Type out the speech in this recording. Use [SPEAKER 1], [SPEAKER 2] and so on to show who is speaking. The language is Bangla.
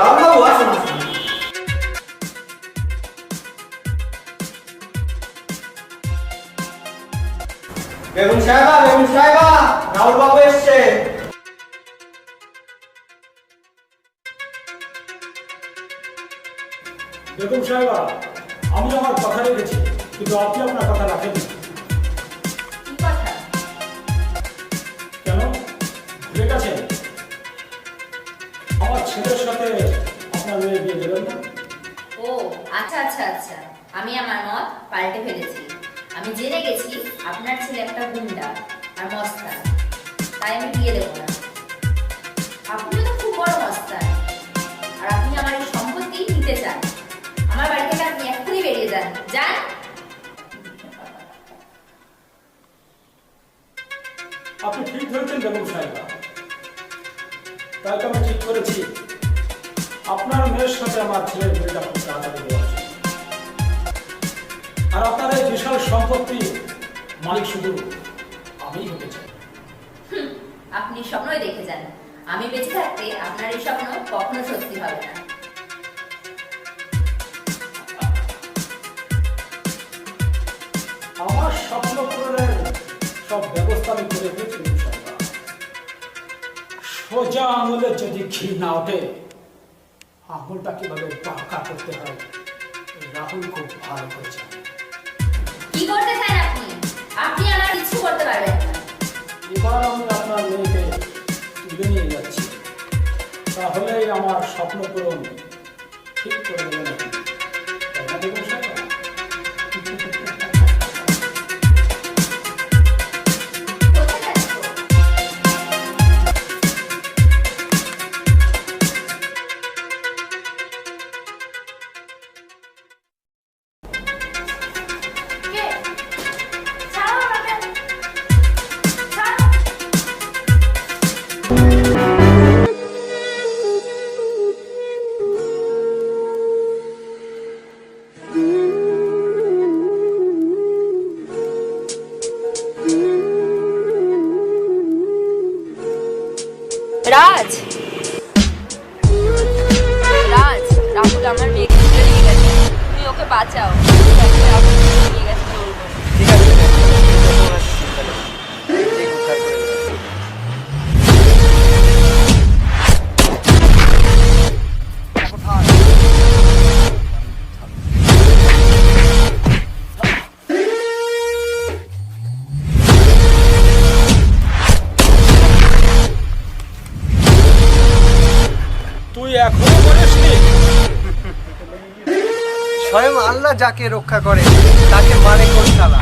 [SPEAKER 1] আসুন। বেগুন সাহেবা বেগুন সাহেবা রাহুলবাবু এসছে।
[SPEAKER 2] বেগম সাহেবা আমি আমার কথা রেখেছি কিন্তু আপনি আপনার কথা রাখেননি। কেন? ভুলে গেছেন? ছেলের সাথে আপনার মেয়ে বিয়ে দেবেন না?
[SPEAKER 3] ও আচ্ছা আচ্ছা আচ্ছা। আমি আমার মত পাল্টে ফেলেছি। আমি জেনে গেছি আপনার ছেলে একটা গুন্ডা আর মস্তান। তাই আমি বিয়ে দেবো না। আপনিও তো খুব বড় মস্তান। আর আপনি আমার এই সম্পত্তি নিতে চান। আমার বাড়ি থেকে আপনি এক্ষুনি বেরিয়ে যান। যান।
[SPEAKER 2] আপনি ঠিক ধরেছেন বেগম সাহেবা। তাই তো আমি ঠিক করেছি। আপনার মেয়ের সাথে আমার ছেলের বিয়েটা খুব তাড়াতাড়ি দেওয়া আর আপনার এই বিশাল সম্পত্তি মালিক শুধু আমিই হতে চাই।
[SPEAKER 3] আপনি স্বপ্নই দেখে যান। আমি বেঁচে থাকতে আপনার এই স্বপ্ন কখনো সত্যি হবে না।
[SPEAKER 2] আমার স্বপ্ন পূরণের সব ব্যবস্থা আমি করে দিয়েছি সোজা আঙুলে যদি ঘি না ওঠে আঙুলটা কীভাবে বাঁকা করতে হয় রাহুল খুব ভালো করেছে।
[SPEAKER 3] কি করতে চান আপনি? আপনি আমার কিছু করতে পারবেন
[SPEAKER 2] এবার আমি আপনার মেয়েকে তুলে নিয়ে যাচ্ছি। তাহলেই আমার স্বপ্ন পূরণ ঠিক করে দেবেন।
[SPEAKER 4] রাজ। রাজ রাহুল আমার মেয়েকে নিয়ে গেছে। তুমি ওকে বাঁচাও। রাহুল
[SPEAKER 1] স্বয়ং আল্লাহ যাকে রক্ষা করে তাকে মানে কোন সালা